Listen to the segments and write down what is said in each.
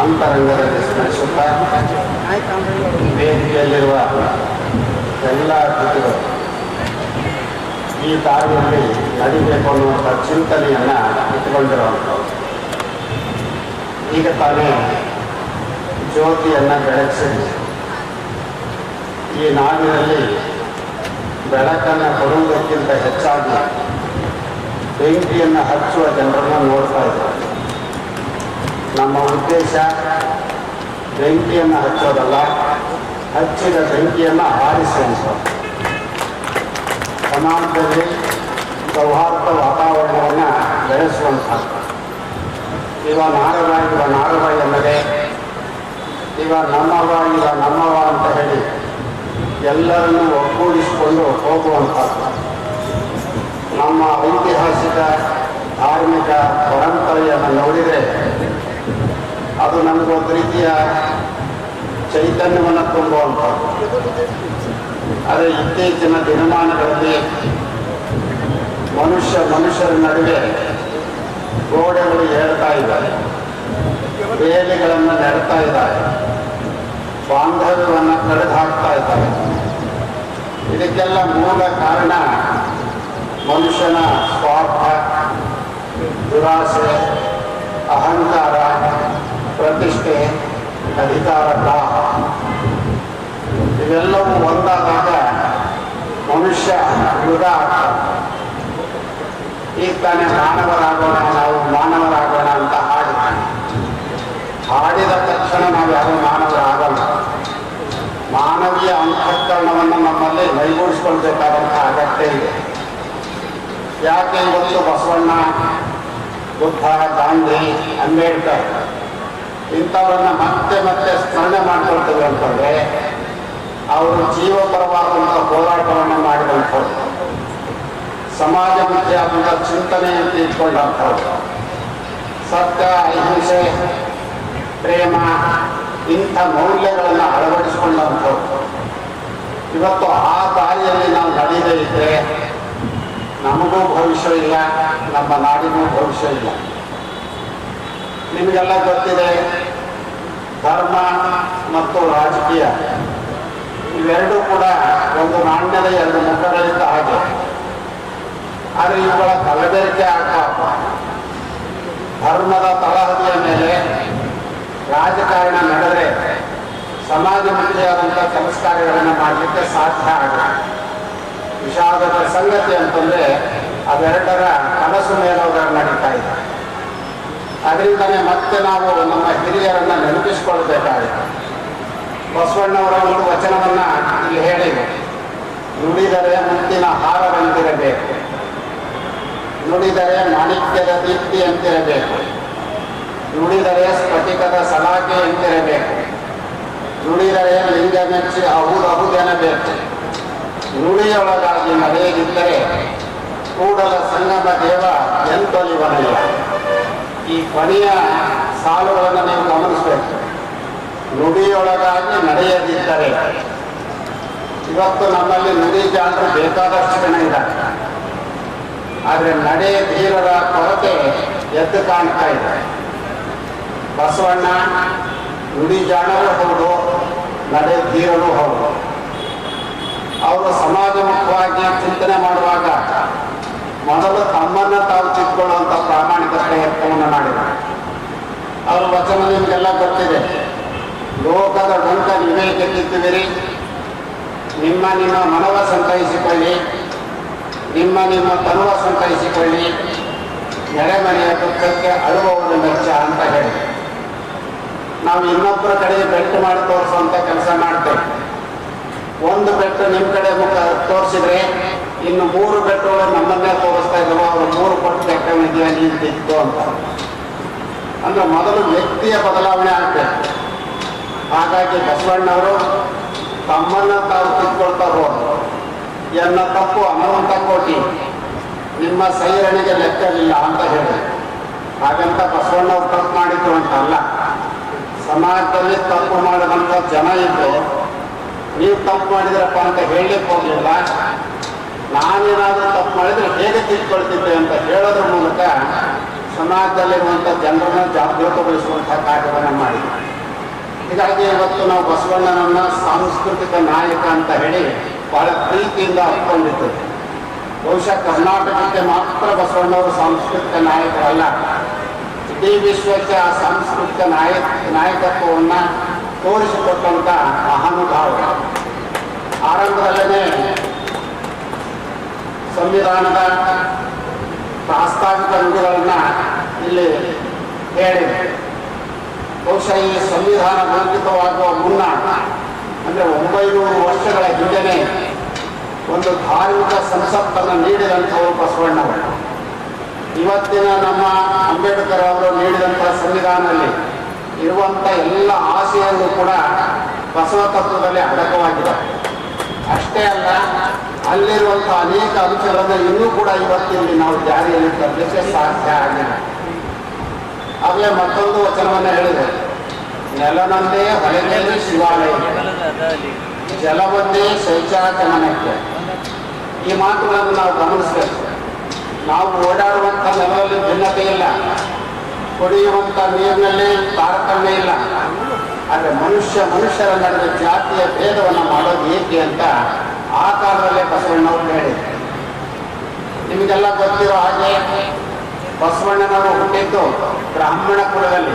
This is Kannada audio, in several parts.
ಅಂತರಂಗದಲ್ಲಿ ಸ್ಮರಿಸುತ್ತಾ ವೇದಿಕೆಯಲ್ಲಿರುವ ಎಲ್ಲ ಅತಿಥಿಗಳು. ಈ ದಾರಿಯಲ್ಲಿ ನಡಿಬೇಕು ಅನ್ನುವಂಥ ಚಿಂತನೆಯನ್ನು ಇಟ್ಟುಕೊಂಡಿರುವಂಥವ್ರು. ಈಗ ತಾನೇ ಜ್ಯೋತಿಯನ್ನು ಬೆಳಗಿಸಿ ಈ ನಾಡಿನಲ್ಲಿ ಬೆಳಕನ್ನು ಕೊಡುವುದಕ್ಕಿಂತ ಹೆಚ್ಚಾಗಿ ಬೆಂಕಿಯನ್ನು ಹಚ್ಚುವ ಜನರನ್ನು ನೋಡ್ತಾ ಇದ್ದಾರೆ. ನಮ್ಮ ಉದ್ದೇಶ ಬೆಂಕಿಯನ್ನು ಹಚ್ಚೋದಲ್ಲ, ಹಚ್ಚಿದ ಬೆಂಕಿಯನ್ನು ಹಾರಿಸುವಂಥದ್ದು ಸಮಾಜದಲ್ಲಿ ಸೌಹಾರ್ದ ವಾತಾವರಣವನ್ನು ಬೆಳೆಸುವಂಥದ್ದು ಇವ ನಾರವ ಇವ ನಾರವ ಎನ್ನದೆ ಇವ ನಮ್ಮವ ಇವ ನಮ್ಮವ ಅಂತ ಹೇಳಿ ಎಲ್ಲರನ್ನೂ ಒಗ್ಗೂಡಿಸಿಕೊಂಡು ಹೋಗುವಂಥದ್ದು ನಮ್ಮ ಐತಿಹಾಸಿಕ, ಧಾರ್ಮಿಕ ಪರಂಪರೆಯನ್ನು ನೋಡಿದರೆ ಅದು ನಮಗೊಂದು ರೀತಿಯ ಚೈತನ್ಯವನ್ನು ತುಂಬುವಂಥದ್ದು. ಆದರೆ ಇತ್ತೀಚಿನ ದಿನಮಾನಗಳಲ್ಲಿ ಮನುಷ್ಯ, ಮನುಷ್ಯರ ನಡುವೆ ಗೋಡೆಗಳು ಹೇಳ್ತಾ ಇದ್ದಾರೆ ಬೇಲಿಗಳನ್ನು ನೆಡ್ತಾ ಇದ್ದಾರೆ ಬಾಂಧವ್ಯವನ್ನು ಕಳೆದು ಹಾಕ್ತಾ ಇದ್ದಾರೆ ಇದಕ್ಕೆಲ್ಲ ಮೂಲ ಕಾರಣ ಮನುಷ್ಯನ ಸ್ವಾರ್ಥ, ದುರಾಸೆ, ಅಹಂಕಾರ ಪ್ರತಿಷ್ಠೆ ಅಧಿಕಾರ ದಾಹ ಇವೆಲ್ಲವೂ ಒಂದಾದಾಗ ಮನುಷ್ಯ ಮೃಗ ಈಗ ತಾನೇ ಮಾನವರಾಗೋಣ, ನಾವು ಮಾನವರಾಗೋಣ ಅಂತ ಹಾಡಿ ಹಾಡಿದ ತಕ್ಷಣ ನಾವು ಯಾರು ಮಾನವರಾಗಲ್ಲ. ಮಾನವೀಯ ಅಂತಃಕರಣವನ್ನು ನಮ್ಮಲ್ಲಿ ಮೈಗೂಡಿಸ್ಕೊಳ್ಬೇಕಾದಂಥ ಅಗತ್ಯ ಇದೆ. ಯಾಕೆ ಇವತ್ತು ಬಸವಣ್ಣ, ಬುದ್ಧ, ಗಾಂಧಿ, ಅಂಬೇಡ್ಕರ್ ಇಂಥವರನ್ನ ಮತ್ತೆ ಮತ್ತೆ ಸ್ಮರಣೆ ಮಾಡ್ಕೊಳ್ತೇವೆ ಅಂತಂದ್ರೆ, ಅವರು ಜೀವಪರವಾದಂಥ ಹೋರಾಟವನ್ನು ಮಾಡಿದಂಥವ್ರು. ಸಮಾಜಮುಖಿ ಚಿಂತನೆ ಚಿಂತನೆಯನ್ನು ಇಟ್ಕೊಂಡಂಥವ್ರು. ಸತ್ಯ, ಅಹಿಂಸೆ, ಪ್ರೇಮ, ಇಂಥ ಮೌಲ್ಯಗಳನ್ನು ಅಳವಡಿಸಿಕೊಂಡಂಥವ್ರು. ಇವತ್ತು ಆ ದಾರಿಯಲ್ಲಿ ನಾವು ನಡೆಯದೇ ಇದ್ದರೆ ನಮಗೂ ಭವಿಷ್ಯ ಇಲ್ಲ, ನಮ್ಮ ನಾಡಿಗೂ ಭವಿಷ್ಯ ಇಲ್ಲ. ನಿಮಗೆಲ್ಲ ಗೊತ್ತಿದೆ ಧರ್ಮ ಮತ್ತು ರಾಜಕೀಯ, ಇವೆರಡೂ ಕೂಡ ಒಂದು ನಾಣ್ಯದ ಎರಡು ಮುಖಗಳಿದ್ದ ಹಾಗೆ. ಆದರೆ ಇವುಗಳ ಕಲಬೆರಕೆ ಆಗ್ತಾ ಧರ್ಮದ ತಳಹದಿಯ ಮೇಲೆ ರಾಜಕಾರಣ ನಡೆದರೆ ಸಮಾಜಮುಖಿಯಾದಂಥ ಕೆಲಸ ಕಾರ್ಯಗಳನ್ನು ಮಾಡಲಿಕ್ಕೆ ಸಾಧ್ಯ ಆಗಲ್ಲ. ವಿಷಾದದ ಸಂಗತಿ ಅಂತಂದ್ರೆ ಅವೆರಡರ ಕನಸು ಮೇಲೋಗರ ನಡೀತಾ ಇದೆ ಅದರಿಂದನೇ ಮತ್ತೆ ನಾವು ನಮ್ಮ ಹಿರಿಯರನ್ನ ನೆನಪಿಸಿಕೊಳ್ಳಬೇಕಾಗಿದೆ. ಬಸವಣ್ಣವರ ಒಂದು ವಚನವನ್ನು ಇಲ್ಲಿ ಹೇಳಿದೆ. ನುಡಿದರೆ ಮುಂದಿನ ಹಾರವಂತಿರಬೇಕು ನುಡಿದರೆ ಮಾಣಿಕ್ಯದ ದೀಪ್ತಿ ಅಂತಿರಬೇಕು. ನುಡಿದರೆ ಸ್ಫಟಿಕದ ಸಲಾಕೆ ಅಂತಿರಬೇಕು. ನುಡಿದರೆ ಲಿಂಗ ಮೆಚ್ಚಿ ಅಹುದಹುದೆನಬೇಕು ನುಡಿಯೊಳಗಾಗಿ ನಡೆಯದಿದ್ದರೆ ಕೂಡಲ ಸಂಗಮ ದೇವ ಎಂತೊಲಿವನಲ್ಲ ಈ ಕೊನೆಯ ಸಾಲುಗಳನ್ನು ನೀವು ಗಮನಿಸಬೇಕು. ನುಡಿಯೊಳಗಾಗಿ ನಡೆಯದಿದ್ದರೆ ಇವತ್ತು ನಮ್ಮಲ್ಲಿ ನುಡಿ ಜಾಣರು ಬೇಕಾದಷ್ಟು ಜನ ಇದ್ದಾರೆ. ಆದರೆ ನಡೆ ಧೀರರ ಕೊರತೆ ಎದ್ದು ಕಾಣ್ತಾ ಇದೆ. ಬಸವಣ್ಣ ನುಡಿ ಜಾಣರು ಹೌದು, ನಡೆ ತೀರರು ಹೌದು. ಅವರು ಸಮಾಜಮುಖವಾಗಿ ಚಿಂತನೆ ಮಾಡುವಾಗ ಮೊದಲು ತಮ್ಮನ್ನ ತಾವು ಚಿತ್ಕೊಳ್ಳುವಂತ ಪ್ರಾಮಾಣಿಕ ಪ್ರಯತ್ನವನ್ನು ಮಾಡಿದ್ದಾರೆ ಅವರ ವಚನ ನಿಮಗೆಲ್ಲ ಗೊತ್ತಿದೆ. ಲೋಕದ ಡೊಂಕ ನೀವೇ ಗೆದ್ದಿದ್ದೀರಿ ನಿಮ್ಮ ನಿಮ್ಮ ಮನವ ಸಂತೈಸಿಕೊಳ್ಳಿ. ನಿಮ್ಮ ನಿಮ್ಮ ತನುವ ಸಂತೈಸಿಕೊಳ್ಳಿ. ನೆರೆಮನೆಯ ದುಃಖಕ್ಕೆ ಅಳುವವರು ಮೆಚ್ಚ ಅಂತ ಹೇಳಿ. ನಾವು ಇನ್ನೊಬ್ಬರ ಕಡೆ ಬೆಟ್ಟು ಮಾಡಿ ತೋರಿಸುವಂತ ಕೆಲಸ ಮಾಡ್ತೇವೆ. ಒಂದು ಬೆಟ್ಟು ನಿಮ್ಮ ಕಡೆ ಮುಖ ತೋರಿಸಿದ್ರೆ ಇನ್ನು ಮೂರು ಬೆಟ್ಟಗಳು ನಮ್ಮನ್ನೇ ತೋರಿಸ್ತಾ ಇದ್ದಾವೆ. ಅವರು ಮೂರು ಕೊಟ್ಟು ಬೆಟ್ಟವಿದೆಯಾ ನೀನು ತಿದ್ದು ಅಂತ. ಅಂದ್ರೆ ಮೊದಲು ವ್ಯಕ್ತಿಯ ಬದಲಾವಣೆ ಆಗ್ಬೇಕು. ಹಾಗಾಗಿ ಬಸವಣ್ಣವರು ತಮ್ಮನ್ನ ತಾವು ತಿದ್ಕೊಳ್ತಾ ಹೋದ್ರು. ಎನ್ನ ತಪ್ಪು ಅನವಂತ ಕೋಟಿ ನಿಮ್ಮ ಸೈರಣಿಗೆ ಲೆಕ್ಕ ಇಲ್ಲ ಅಂತ ಹೇಳಿ ಹಾಗಂತ ಬಸವಣ್ಣವ್ರು ತಪ್ಪು ಮಾಡಿದ್ರು ಅಂತ ಅಲ್ಲ ಸಮಾಜದಲ್ಲಿ ತಪ್ಪು ಮಾಡಿದಂಥ ಜನ ಇದ್ದು ನೀವು ತಪ್ಪು ಮಾಡಿದ್ರಪ್ಪ ಅಂತ ಹೇಳಲಿಕ್ಕೆ ಹೋಗಲಿಲ್ಲ ನಾನೇನಾದರೂ ತಪ್ಪು ಮಾಡಿದರೆ ಹೇಗೆ ತಿಳ್ಕೊಳ್ತಿದ್ದೆ ಅಂತ ಹೇಳೋದ್ರ ಮೂಲಕ ಸಮಾಜದಲ್ಲಿರುವಂಥ ಜನರನ್ನು ಜಾಗೃತಗೊಳಿಸುವಂಥ ಕಾರ್ಯವನ್ನು ಮಾಡಿದೆ ಹೀಗಾಗಿ ಇವತ್ತು ನಾವು ಬಸವಣ್ಣನನ್ನು ಸಾಂಸ್ಕೃತಿಕ ನಾಯಕ ಅಂತ ಹೇಳಿ ಬಹಳ ಪ್ರೀತಿಯಿಂದ ಅಪ್ಕೊಂಡಿದ್ದೇವೆ ಬಹುಶಃ ಕರ್ನಾಟಕಕ್ಕೆ ಮಾತ್ರ ಬಸವಣ್ಣವರು ಸಾಂಸ್ಕೃತಿಕ ನಾಯಕರಲ್ಲ, ಇಡೀ ವಿಶ್ವಕ್ಕೆ ಆ ಸಾಂಸ್ಕೃತಿಕ ನಾಯಕ, ನಾಯಕತ್ವವನ್ನು ತೋರಿಸಿಕೊಟ್ಟಂಥ ಮಹಾನುಭಾವ ಆರಂಭದಲ್ಲೇ ಸಂವಿಧಾನದ ಪ್ರಾಸ್ತಾವಿಕ ನುಡಿಗಳನ್ನು ಇಲ್ಲಿ ಹೇಳಿದೆ ಬಹುಶಃ ಈ ಸಂವಿಧಾನ ರೂಪಿತವಾಗುವ ಮುನ್ನ, ಅಂದರೆ ಒಂಬೈನೂರು ವರ್ಷಗಳ ಹಿಂದೆನೆ ಒಂದು ಧಾರ್ಮಿಕ ಸಂಸತ್ತನ್ನು ನೀಡಿದಂಥವರು ಬಸವಣ್ಣವರು. ಇವತ್ತಿನ ನಮ್ಮ ಅಂಬೇಡ್ಕರ್ ಅವರು ನೀಡಿದಂಥ ಸಂವಿಧಾನದಲ್ಲಿ ಇರುವಂಥ ಎಲ್ಲ ಆಸೆಯಲ್ಲೂ ಕೂಡ ಬಸವ ತತ್ವದಲ್ಲಿ ಅಡಕವಾಗಿದೆ ಅಷ್ಟೇ ಅಲ್ಲ ಅಲ್ಲಿರುವಂಥ ಅನೇಕ ಅಂಶಗಳನ್ನು ಇನ್ನೂ ಕೂಡ ಇವತ್ತಿನಲ್ಲಿ ನಾವು ಜಾರಿಯಲ್ಲಿ ತರಲಿಕ್ಕೆ ಸಾಧ್ಯ ಆಗಿಲ್ಲ. ಆಗಲೇ ಮತ್ತೊಂದು ವಚನವನ್ನು ಹೇಳಿದೆ. ನೆಲನಲ್ಲೇ ಹೊಳೆಯಲ್ಲಿ ಶಿವಾಲಯ. ಜಲವನ್ನೇ ಶೌಚಾಚಮನಕ್ಕೆ ಈ ಮಾತುಗಳನ್ನು ನಾವು ಗಮನಿಸಬೇಕು. ನಾವು ಓಡಾಡುವಂಥ ನೆಲದಲ್ಲಿ ಭಿನ್ನತೆ ಇಲ್ಲ. ಕುಡಿಯುವಂಥ ನೀರಿನಲ್ಲಿ ತಾರತಮ್ಯ ಇಲ್ಲ. ಆದರೆ ಮನುಷ್ಯ ಮನುಷ್ಯರ ನಡುವೆ ಜಾತಿಯ ಭೇದವನ್ನು ಮಾಡೋದು ಏಕೆ ಅಂತ ಆ ಕಾಲದಲ್ಲೇ ಬಸವಣ್ಣವರು ಹೇಳಿ ನಿಮಗೆಲ್ಲ ಗೊತ್ತಿರೋ ಹಾಗೆ ಬಸವಣ್ಣನವರು ಹುಟ್ಟಿದ್ದು ಬ್ರಾಹ್ಮಣ ಕುಲದಲ್ಲಿ.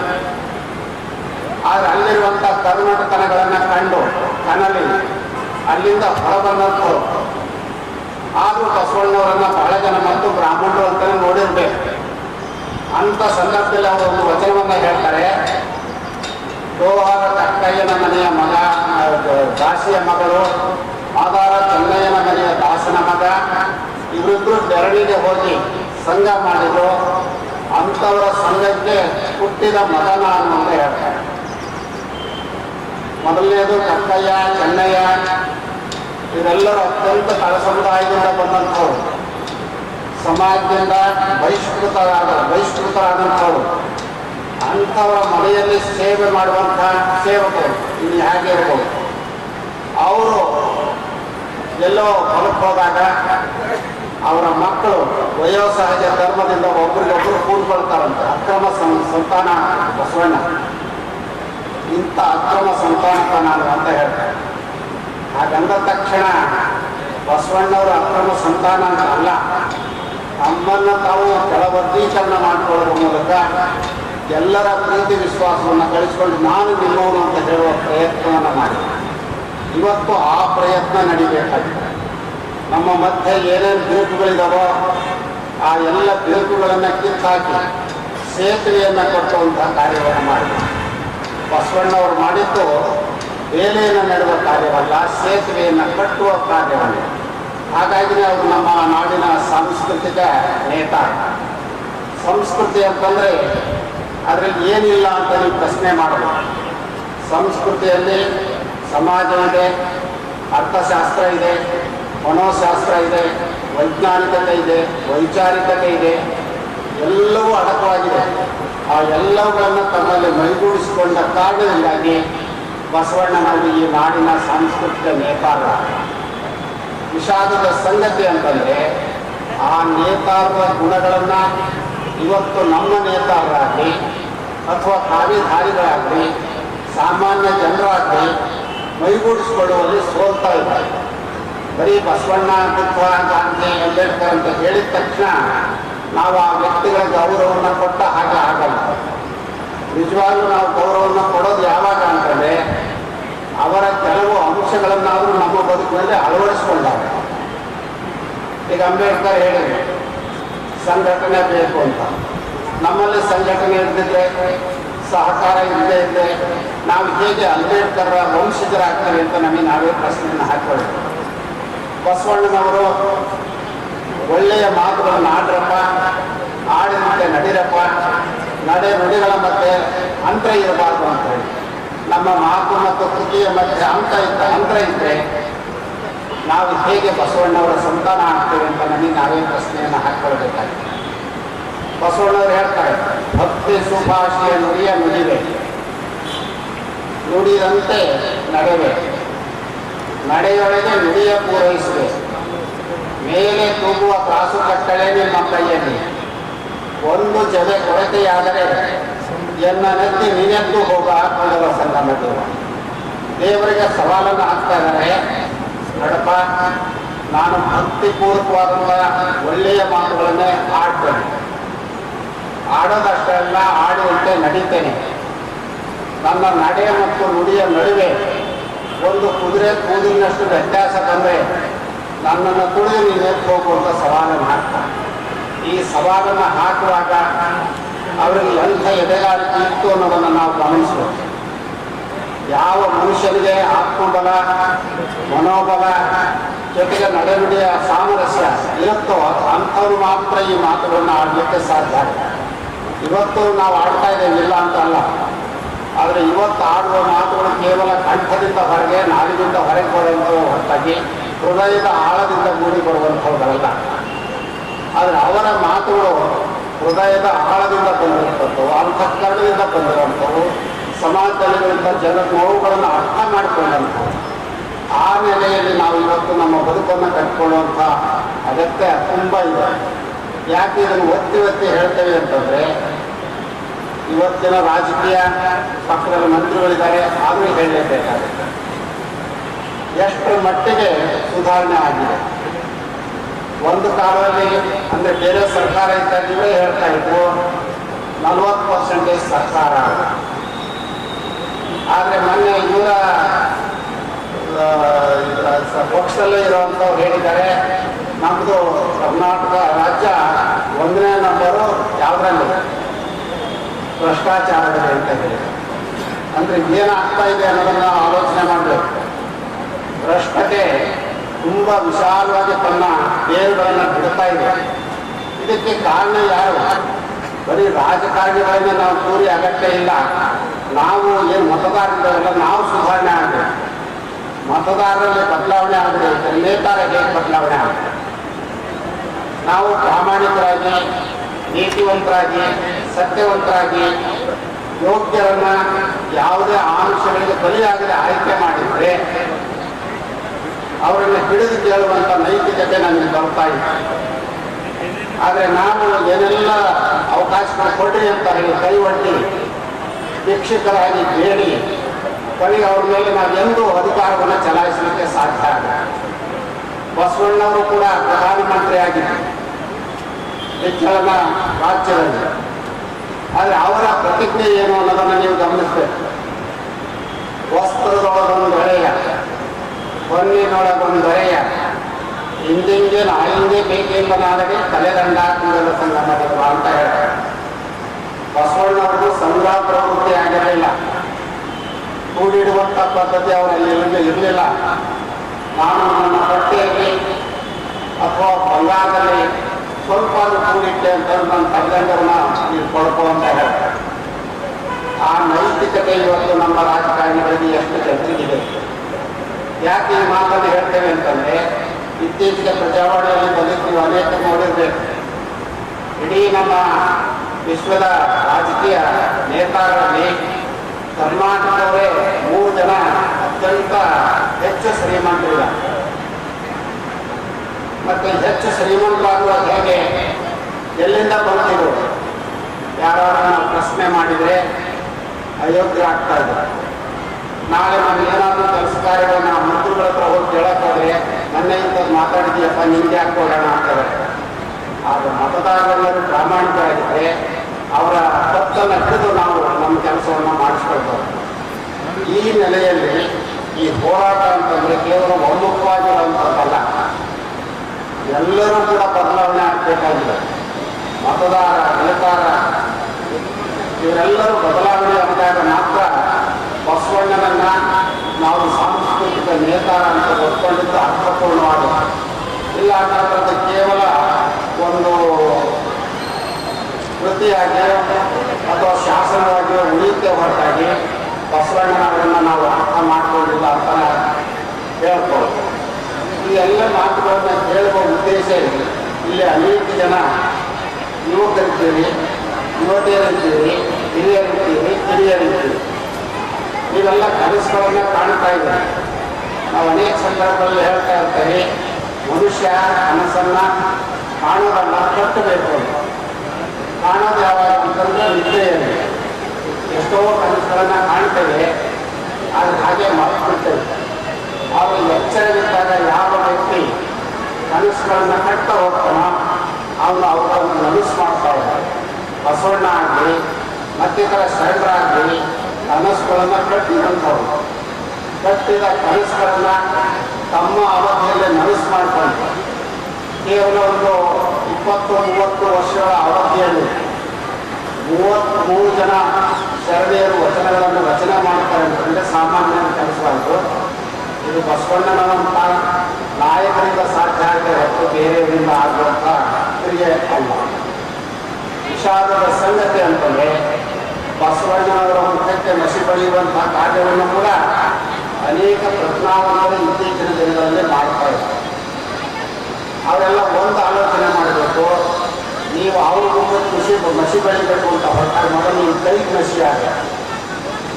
ಆದ್ರೆ ಅಲ್ಲಿರುವಂಥ ಕರುಣತನಗಳನ್ನ ಕಂಡು ಕನಲಿ ಅಲ್ಲಿಂದ ಹೊರಬಂದಂತು ಆದರೂ ಬಸವಣ್ಣವರನ್ನ ಬಹಳ ಜನ ಮತ್ತು ಬ್ರಾಹ್ಮಣರು ಅಂತಲೇ ನೋಡಿರ್ಬೇಕು. ಅಂತ ಸಂದರ್ಭದಲ್ಲಿ ಅವರು ಒಂದು ವಚನವನ್ನು ಹೇಳ್ತಾರೆ. ಗೋವಾರ ಕಕ್ಕಯ್ಯನ ಮನೆಯ ಮಗ ದಾಸಿಯ ಮಗಳು ಆಧಾರ ಚೆನ್ನಯ್ಯನ ಮನೆಯ ದಾಸನ ಮಗ. ಇವರಿಬ್ಬರು ಬೆರಳಿಗೆ ಹೋಗಿ ಸಂಘ ಮಾಡಿದ್ರು. ಅಂಥವರ ಸಂಘಕ್ಕೆ ಹುಟ್ಟಿದ ಮಗ ನಾನು ಅಂತ ಹೇಳ್ತಾರೆ. ಮೊದಲನೇದು ಕಕ್ಕಯ್ಯ, ಚೆನ್ನಯ್ಯ, ಇವರೆಲ್ಲರೂ ಅತ್ಯಂತ ತಳ ಸಮುದಾಯದಿಂದ ಬಂದಂಥವ್ರು. ಸಮಾಜದಿಂದ ಬಹಿಷ್ಕೃತರಾದ, ಬಹಿಷ್ಕೃತರಾದಂಥವ್ರು. ಅಂಥವರ ಮನೆಯಲ್ಲಿ ಸೇವೆ ಮಾಡುವಂತಹ ಸೇವಕರು ಇನ್ನು ಹೇಗೆ ಇರ್ಬೋದು. ಅವರು ಎಲ್ಲೋ ಹೊಲಕ್ಕೆ ಹೋದಾಗ ಅವರ ಮಕ್ಕಳು ವಯೋಸಹಜ ಧರ್ಮದಿಂದ ಒಬ್ರಿಗೊಬ್ರು ಕೂಡ್ಕೊಳ್ತಾರಂತೆ ಅಕ್ರಮ ಸಂತಾನ ಬಸವಣ್ಣ. ಇಂಥ ಅಕ್ರಮ ಸಂತಾನಕ ನಾನು ಅಂತ ಹೇಳ್ತಾರೆ ಹಾಗಂದ ತಕ್ಷಣ ಬಸವಣ್ಣವರ ಅಕ್ರಮ ಸಂತಾನ ಅಂತ ಅಲ್ಲ, ತಮ್ಮನ್ನು ತಾವು ಕೆಳವರ್ಗೀಕರಣ ಮಾಡಿಕೊಳ್ಳುವ ಮೂಲಕ ಎಲ್ಲರ ಪ್ರೀತಿ ವಿಶ್ವಾಸವನ್ನು ಕಳಿಸ್ಕೊಂಡು ನಾನು ನಿಲ್ಲೋನು ಅಂತ ಹೇಳುವ ಪ್ರಯತ್ನವನ್ನು ಮಾಡಿ ಇವತ್ತು ಆ ಪ್ರಯತ್ನ ನಡಿಬೇಕಾಗಿದೆ. ನಮ್ಮ ಮಧ್ಯೆ ಏನೇನು ಬಿರುಕುಗಳಿದಾವೋ ಆ ಎಲ್ಲ ಬಿರುಕುಗಳನ್ನು ಕಿತ್ತಾಕಿ ಸೇತುವೆಯನ್ನು ಕಟ್ಟುವಂಥ ಕಾರ್ಯವನ್ನು ಮಾಡಿದೆ ಬಸವಣ್ಣವರು ಮಾಡಿದ್ದು ಬೇಲೆಯನ್ನು ನೆಡುವ ಕಾರ್ಯವಲ್ಲ, ಸೇತುವೆಯನ್ನು ಕಟ್ಟುವ ಕಾರ್ಯವಲ್ಲ. ಹಾಗಾಗಿ ಅವರು ನಮ್ಮ ನಾಡಿನ ಸಾಂಸ್ಕೃತಿಕ ನೇತ. ಸಂಸ್ಕೃತಿ ಅಂತಂದರೆ ಅದರಲ್ಲಿ ಏನಿಲ್ಲ ಅಂತ ನೀವು ಪ್ರಶ್ನೆ ಮಾಡಬೇಕು. ಸಂಸ್ಕೃತಿಯಲ್ಲಿ ಸಮಾಜ ಇದೆ, ಅರ್ಥಶಾಸ್ತ್ರ ಇದೆ, ಮನೋಶಾಸ್ತ್ರ ಇದೆ, ವೈಜ್ಞಾನಿಕತೆ ಇದೆ, ವೈಚಾರಿಕತೆ ಇದೆ, ಎಲ್ಲವೂ ಅಡಕವಾಗಿದೆ. ಆ ಎಲ್ಲವುಗಳನ್ನು ತಮ್ಮಲ್ಲಿ ಮೈಗೂಡಿಸಿಕೊಂಡ ಕಾರಣದಿಂದಾಗಿ ಬಸವಣ್ಣನವರು ಈ ನಾಡಿನ ಸಾಂಸ್ಕೃತಿಕ ನೇತಾರ. ವಿಷಾದದ ಸಂಗತಿ ಅಂತಂದರೆ, ಆ ನೇತಾರದ ಗುಣಗಳನ್ನು ಇವತ್ತು ನಮ್ಮ ನೇತಾರರಾಗಲಿ ಅಥವಾ ಕಾರ್ಯಧಾರಿಗಳಾಗಲಿ ಸಾಮಾನ್ಯ ಜನರಾಗಲಿ ಮೈಗೂಡಿಸಿಕೊಳ್ಳುವಲ್ಲಿ ಸೋಲ್ತಾ ಇದ್ದಾರೆ. ಬರೀ ಬಸವಣ್ಣ ಗಾಂಧಿ ಅಂಬೇಡ್ಕರ್ ಅಂತ ಹೇಳಿದ ತಕ್ಷಣ ನಾವು ಆ ವ್ಯಕ್ತಿಗಳ ಗೌರವವನ್ನು ಕೊಟ್ಟ ಹಾಗೆ ಆಗಲ್ಲ. ನಿಜವಾಗ್ಲೂ ನಾವು ಗೌರವವನ್ನು ಕೊಡೋದು ಯಾವಾಗ ಅಂತಂದರೆ ಅವರ ಕೆಲವು ಅಂಶಗಳನ್ನಾದರೂ ನಮ್ಮ ಬದುಕಿನಲ್ಲಿ ಅಳವಡಿಸಿಕೊಂಡಾಗ. ಈಗ ಅಂಬೇಡ್ಕರ್ ಹೇಳಿದ್ರು, ಸಂಘಟನೆ ಬೇಕು ಅಂತ. ನಮ್ಮಲ್ಲಿ ಸಂಘಟನೆ ಇರ್ದಿದ್ರೆ ಸಹಕಾರ ಇಲ್ಲದೆ ಇದ್ದರೆ ನಾವು ಹೇಗೆ ಅಂಬೇಡ್ಕರ್ ವಂಶಜರಾಗ್ತೀವಿ ಅಂತ ನಮಗೆ ನಾವೇ ಪ್ರಶ್ನೆಯನ್ನು ಹಾಕೊಳ್ಳೋದು ಬಸವಣ್ಣನವರು ಒಳ್ಳೆಯ ಮಾತುಗಳನ್ನು ಆಡ್ರಪ್ಪ ಆಡಿದಂತೆ ನಡಿರಪ್ಪ, ನಡೆ ನುಡಿಗಳ ಮಧ್ಯೆ ಅಂತರ ಇರಬಾರ್ದು ಅಂತ ಹೇಳಿ. ನಮ್ಮ ಮಾತು ಮತ್ತು ಕೃತಿಯ ಮಧ್ಯೆ ಅಂತ ಇದ್ದ ಅಂತರ ಇದ್ದರೆ ನಾವು ಹೇಗೆ ಬಸವಣ್ಣವರ ಸಂತಾನ ಆಗ್ತೇವೆ ಅಂತ ನಮಗೆ ನಾವೇ ಪ್ರಶ್ನೆಯನ್ನು ಹಾಕೊಳ್ಬೇಕಾಗಿದೆ ಬಸವಣ್ಣವರು ಹೇಳ್ತಾರೆ, ಭಕ್ತಿ ಸುಭಾಷೆಯ ನುಡಿಯ ನುಡಿವೆ. ನುಡಿದಂತೆ ನಡೆವೆ. ನಡೆಯೊಳಗೆ ನುಡಿಯ ಪೂರೈಸುವೆ ಮೇಲೆ ತೂಗುವ ಕಾಸು ಕಟ್ಟಳೆ ನಿಮ್ಮ ಕೈಯಲ್ಲಿ. ಒಂದು ಜೊತೆ ಕೊರತೆಯಾದರೆ ಎನ್ನ ನೆತ್ತಿ ನೀನೆದ್ದು ಹೋಗ ಕೂಡಲ ಸಂಗಮ ದೇವ ದೇವರಿಗೆ ಸವಾಲನ್ನು ಹಾಕ್ತಾ ಇದ್ದಾರೆ. ನೋಡಪ್ಪ ನಾನು ಭಕ್ತಿಪೂರ್ವಕವಾದಂತಹ ಒಳ್ಳೆಯ ಮಾತುಗಳನ್ನೇ ಆಡ್ತೇನೆ ಆಡೋದಷ್ಟೇ ಅಲ್ಲ ಆಡುವಂತೆ ನಡೀತೇನೆ. ನನ್ನ ನಡೆ ಮತ್ತು ನುಡಿಯ ನಡುವೆ ಒಂದು ಕುದುರೆ ಕೂದಿನಷ್ಟು ವ್ಯತ್ಯಾಸ ಬಂದರೆ ನನ್ನನ್ನು ತುಳಿದು ನೀನು ಹೋಗುವಂಥ ಸವಾಲನ್ನು ಹಾಕ್ತಾರೆ ಈ ಸವಾಲನ್ನು ಹಾಕುವಾಗ ಅವರಿಗೆ ಎಂಥ ಎದೆಗಾರಿಕೆ ಇತ್ತು ಅನ್ನೋದನ್ನು ನಾವು ಗಮನಿಸಬೇಕು. ಯಾವ ಮನುಷ್ಯನಿಗೆ ಆತ್ಮಬಲ, ಮನೋಬಲ, ಜೊತೆಗೆ ನಡೆನುಡಿಯ ಸಾಮರಸ್ಯ ಇರುತ್ತೋ ಅಂಥವ್ರು ಮಾತ್ರ ಈ ಮಾತುಗಳನ್ನು ಆಡಲಿಕ್ಕೆ ಸಾಧ್ಯ ಇವತ್ತು ನಾವು ಆಡ್ತಾ ಇದ್ದೇವೆ, ಇಲ್ಲ ಅಂತ ಅಲ್ಲ ಆದರೆ ಇವತ್ತು ಆಡುವ ಮಾತುಗಳು ಕೇವಲ ಕಂಠದಿಂದ ಹೊರಗೆ, ನಾಲಿನಿಂದ ಹೊರಗೆ ಬರುವಂಥವು ಹೊರತಾಗಿ, ಹೃದಯದ ಆಳದಿಂದ ಮೂಡಿ ಬರುವಂಥವುಗಳಲ್ಲ. ಆದರೆ ಅವರ ಮಾತುಗಳು ಹೃದಯದ ಆಳದಿಂದ ಬಂದಿರುವಂಥವು, ಅಂತಃಕರಣದಿಂದ ಬಂದಿರುವಂಥವು, ಸಮಾಜದಲ್ಲಿರುವಂಥ ಜನ ನೋವುಗಳನ್ನು ಅರ್ಥ ಮಾಡಿಕೊಂಡಂಥವು ಆ ನೆಲೆಯಲ್ಲಿ ನಾವು ಇವತ್ತು ನಮ್ಮ ಬದುಕನ್ನು ಕಟ್ಕೊಳ್ಳುವಂಥ ಅಗತ್ಯ ತುಂಬ ಇದೆ. ಯಾಕೆ ಇದನ್ನು ಒತ್ತಿ ಒತ್ತಿ ಹೇಳ್ತೇವೆ ಅಂತಂದರೆ ಇವತ್ತಿನ ರಾಜಕೀಯ ಪಕ್ಷದ ಮಂತ್ರಿಗಳಿದ್ದಾರೆ, ಆದರೂ ಹೇಳಲೇಬೇಕಾಗುತ್ತೆ. ಎಷ್ಟು ಮಟ್ಟಿಗೆ ಸುಧಾರಣೆ ಆಗಿದೆ? ಒಂದು ಕಾಲದಲ್ಲಿ ಅಂದರೆ ಬೇರೆ ಸರ್ಕಾರ ಇದ್ದಾಗ ನೀವೇ ಹೇಳ್ತಾ ಇದ್ರು ನಲ್ವತ್ತು ಪರ್ಸೆಂಟೇಜ್ ಸರ್ಕಾರ ಆದರೆ ಮೊನ್ನೆ ಇವರ ಪಕ್ಷದಲ್ಲೇ ಇರುವಂಥವ್ರು ಹೇಳಿದ್ದಾರೆ ನಮ್ಮದು ಕರ್ನಾಟಕ ರಾಜ್ಯ ಒಂದನೇ ನಂಬರು ಯಾವುದ್ರಲ್ಲಿ? ಭ್ರಷ್ಟಾಚಾರದಲ್ಲಿ ಅಂತ ಹೇಳಿ ಅಂದರೆ ಏನಾಗ್ತಾ ಇದೆ ಅನ್ನೋದನ್ನು ಆಲೋಚನೆ ಮಾಡಬೇಕು. ಭ್ರಷ್ಟತೆ ತುಂಬ ವಿಶಾಲವಾಗಿ ತನ್ನ ಬೇರುಗಳನ್ನು ಬಿಡ್ತಾ ಇದೆ. ಇದಕ್ಕೆ ಕಾರಣ ಯಾರು? ಬರೀ ರಾಜಕಾರಣಿಗಳನ್ನ ನಾವು ಕೂರಿ ಅಗತ್ಯ ಇಲ್ಲ. ನಾವು ಏನು ಮತದಾರರಿದ್ದಾರಲ್ಲ, ನಾವು ಸುಧಾರಣೆ ಆಗಬೇಕು. ಮತದಾರರಲ್ಲಿ ಬದಲಾವಣೆ ಆಗಬೇಕು ನೇತಾರ ಹೇಗೆ ಬದಲಾವಣೆ ಆಗಬೇಕು? ನಾವು ಪ್ರಾಮಾಣಿಕರಾಗಿ, ನೀತಿವಂತರಾಗಿ ಸತ್ಯವಂತರಾಗಿ ಯೋಗ್ಯರನ್ನ ಯಾವುದೇ ಆಮಿಷಗಳಿಗೆ ಬಲಿಯಾಗದೆ ಆಯ್ಕೆ ಮಾಡಿದ್ರೆ ಅವರನ್ನು ಹಿಡಿದು ಕೇಳುವಂಥ ನೈತಿಕತೆ ನನಗೆ ಬರ್ತಾ ಇದೆ. ಆದರೆ ನಾನು ಏನೆಲ್ಲ ಅವಕಾಶಗಳು ಕೊಡ್ರಿ ಅಂತ ಹೇಳಿ ಕೈ ಒಡ್ಡಿ ಶಿಕ್ಷಕರಾಗಿ ಬೇಡಿ, ಕೊನೆಗೆ ಅವ್ರ ಮೇಲೆ ನಾವು ಎಂದೂ ಅಧಿಕಾರವನ್ನು ಚಲಾಯಿಸಲಿಕ್ಕೆ ಸಾಧ್ಯ ಆಗಲ್ಲ. ಬಸವಣ್ಣವರು ಕೂಡ ಪ್ರಧಾನಮಂತ್ರಿ ಆಗಿದ್ದರು ಹೆಚ್ಚಳನ ರಾಜ್ಯದಲ್ಲಿ. ಆದರೆ ಅವರ ಪ್ರತಿಜ್ಞೆ ಏನು ಅನ್ನೋದನ್ನ ನೀವು ಗಮನಿಸಬೇಕು. ವಸ್ತ್ರದೊಳಗೊಂದು ಹೊಳೆಯ ಹೊನ್ನಿನೊಳಗೊಂದು ಹೊರೆಯ ಹಿಂದಿಂಗೆ ನಾಯಿಂದೆ ಬೇಕೆಂಬ ನಾಡಗೆ ತಲೆದಂಡ ಕೂಡಲ ಸಂಗಮ ದೇವ ಅಂತ ಹೇಳ್ತಾರೆ. ಬಸವಣ್ಣವರು ಸಂಘ ಪ್ರವೃತ್ತಿ ಆಗಿರಲಿಲ್ಲ ಕೂಡಿಡುವಂಥ ಪದ್ಧತಿ ಅವರಲ್ಲಿ ಇರಲಿಲ್ಲ. ನಾನು ನನ್ನ ಬಟ್ಟೆಯಲ್ಲಿ ಅಥವಾ ಬಂಗಾರದಲ್ಲಿ ಸ್ವಲ್ಪ ಕೂಡಿಟ್ಟೆ ಅಂತ ನನ್ನ ತಲೆದಂಡವನ್ನ ನೀವು ಕೊಡ್ಕೊ ಅಂತ ಹೇಳ್ತಾರೆ ಆ ನೈತಿಕತೆ ಇವತ್ತು ನಮ್ಮ ರಾಜಕಾರಣಿಗಳಿಗೆ ಎಷ್ಟು ಚರ್ಚೆಗಿದೆ. ಯಾಕೆ ಈ ಮಾತನ್ನು ಹೇಳ್ತೇವೆ ಅಂತಂದ್ರೆ, ಇತ್ತೀಚೆಗೆ ಪ್ರಜಾವಾಣಿಯಲ್ಲಿ ಬಂದಿದ್ದು ನೀವು ಅನೇಕ ನೋಡಿರ್ಬೇಕು. ಇಡೀ ನಮ್ಮ ವಿಶ್ವದ ರಾಜಕೀಯ ನೇತಾರರಲ್ಲಿ ಕರ್ನಾಟಕದವರೇ ಮೂರು ಜನ ಅತ್ಯಂತ ಹೆಚ್ಚು ಶ್ರೀಮಂತರಿದ್ದಾರೆ. ಮತ್ತೆ ಹೆಚ್ಚು ಶ್ರೀಮಂತರಾಗುವ ಹೇಗೆ? ಎಲ್ಲಿಂದ ಬಂದಿರು ಯಾರನ್ನ ಪ್ರಶ್ನೆ ಮಾಡಿದರೆ ಅಯೋಗ್ಯ ಆಗ್ತಾ ಇದ್ದಾರೆ ನಾಳೆ ನಾನು ಏನಾದರೂ ಕೆಲಸ ಕಾರ್ಯಗಳನ್ನ ಮಂತ್ರಿಗಳ ಹತ್ರ ಹೋಗಿ ಕೇಳೋಕ್ಕಾದ್ರೆ ನನ್ನ ಇಂಥ ಮಾತಾಡಿದ್ಯಪ್ಪ ನಿಮ್ಗೆ ಯಾಕೆ ಹೋಗೋಣ ಅಂತಾರೆ ಆದ್ರೆ ಮತದಾರರೆಲ್ಲರೂ ಪ್ರಾಮಾಣಿಕರಾಗಿದ್ದರೆ ಅವರ ತಪ್ಪನ್ನು ಹಿಡಿದು ನಾವು ನಮ್ಮ ಕೆಲಸವನ್ನು ಮಾಡಿಸ್ಕೊಳ್ಬೋದು. ಈ ನೆಲೆಯಲ್ಲಿ ಈ ಹೋರಾಟ ಅಂತಂದರೆ ಕೇವಲ ಒಮ್ಮುಖವಾಗಿರುವಂಥದ್ದಲ್ಲ ಎಲ್ಲರೂ ಕೂಡ ಬದಲಾವಣೆ ಆಗಬೇಕಾಗಿದೆ. ಮತದಾರ ನೇತಾರ ಇವರೆಲ್ಲರೂ ಬದಲಾವಣೆ ಆದಾಗ ಮಾತ್ರ ಬಸವಣ್ಣನನ್ನ ನಾವು ಸಾಂಸ್ಕೃತಿಕ ನೇತಾರ ಅಂತ ಒಪ್ಕೊಂಡಿದ್ದು ಅರ್ಥಪೂರ್ಣವಾದ ಇಲ್ಲ ಅಂತ ಕೇವಲ ಒಂದು ಕೃತಿಯಾಗಿ ಅಥವಾ ಶಾಸನವಾಗಿ ಉಳಿಯುತ್ತೆ ಹೊರತಾಗಿ ಬಸವಣ್ಣನವರನ್ನು ನಾವು ಅರ್ಥ ಮಾಡ್ಕೊಂಡಿಲ್ಲ ಅಂತ ಹೇಳ್ಬೋದು ಈ ಎಲ್ಲ ಮಾತುಗಳನ್ನು ಕೇಳುವ ಉದ್ದೇಶ ಇದೆ. ಇಲ್ಲಿ ಅನೇಕ ಜನ ಯುವಕರಿದ್ದೀರಿ, ಯುವತಿಯರಿದ್ದೀರಿ, ಹಿರಿಯರಿದ್ದೀರಿ ಕಿರಿಯರಿದ್ದೀರಿ ನೀವೆಲ್ಲ ಕನಸುಗಳನ್ನ ಕಾಣ್ತಾ ಇದ್ದಾರೆ. ನಾವು ಅನೇಕ ಸಂದರ್ಭದಲ್ಲಿ ಹೇಳ್ತಾ ಇರ್ತೇವೆ, ಮನುಷ್ಯ ಕನಸನ್ನ ಕಾಣೋದನ್ನ ಕಟ್ಟಬೇಕು ಕಾಣೋದು ಯಾವಾಗ ಅಂತಂದ್ರೆ ನಿದ್ರೆಯಲ್ಲಿ ಎಷ್ಟೋ ಕನಸುಗಳನ್ನ ಕಾಣ್ತೇವೆ, ಆದ್ರೆ ಹಾಗೆ ಮರ್ತ್ಬಿಡ್ತೇವೆ ಅವರು ಎಚ್ಚರವಿದ್ದಾಗ ಯಾವ ವ್ಯಕ್ತಿ ಕನಸುಗಳನ್ನ ಕಟ್ತಾ ಹೋಗ್ತಾನ ಅವನು ಅವುಗಳನ್ನು ನನಸು ಮಾಡ್ತಾ ಇದ್ದಾರೆ ಬಸವಣ್ಣ ಆಗಲಿ, ಮತ್ತಿತರ ಶರಣರಾಗಲಿ ಕನಸುಗಳನ್ನು ಕಟ್ಟಿದಂಥವ್ರು ಕಟ್ಟಿದ ಕನಸುಗಳನ್ನ ತಮ್ಮ ಅವಧಿಯಲ್ಲಿ ನನಸು ಮಾಡ್ಕೊಂಡು, ಕೇವಲ ಒಂದು ಇಪ್ಪತ್ತು, ಮೂವತ್ತು ವರ್ಷಗಳ ಅವಧಿಯಲ್ಲಿ ಮೂವತ್ತ್ಮೂರು ಜನ ಶರಣೆಯರು ವಚನಗಳನ್ನು ರಚನೆ ಮಾಡ್ತಾರೆ ಅಂತಂದರೆ ಸಾಮಾನ್ಯ ಕೆಲಸವಾಯಿತು ಇದು ಬಸವಣ್ಣನವಂತ ನಾಯಕರಿಂದ ಸಾಧ್ಯ ಆಗಿದೆ ಹೊತ್ತು ಬೇರೆಯವರಿಂದ ಆಗುವಂತ ಕ್ರಿಯೆ ಅಲ್ಲ. ವಿಷಾದದ ಸಂಗತಿ ಅಂತಂದ್ರೆ ಬಸವಣ್ಣನವರ ಮುಖಕ್ಕೆ ಮಸಿ ಬಳಿಯುವಂತಹ ಕಾರ್ಯವನ್ನು ಕೂಡ ಅನೇಕ ಪ್ರಜ್ಞಾವಂತರು ಇತ್ತೀಚಿನ ದಿನಗಳಲ್ಲಿ ಮಾಡ್ತಾ ಇದ್ದಾರೆ. ಅವೆಲ್ಲ ಒಂದು ಆಲೋಚನೆ ಮಾಡಬೇಕು, ನೀವು ಅವ್ರ ಮುಖಕ್ಕೆ ಖುಷಿ ಮಸಿ ಬೆಳಿಬೇಕು ಅಂತ ಹೊರಟಾಗ ಮೊದಲು ನಿಮ್ಮ ಕೈಗೆ ಮಸಿ ಆಗ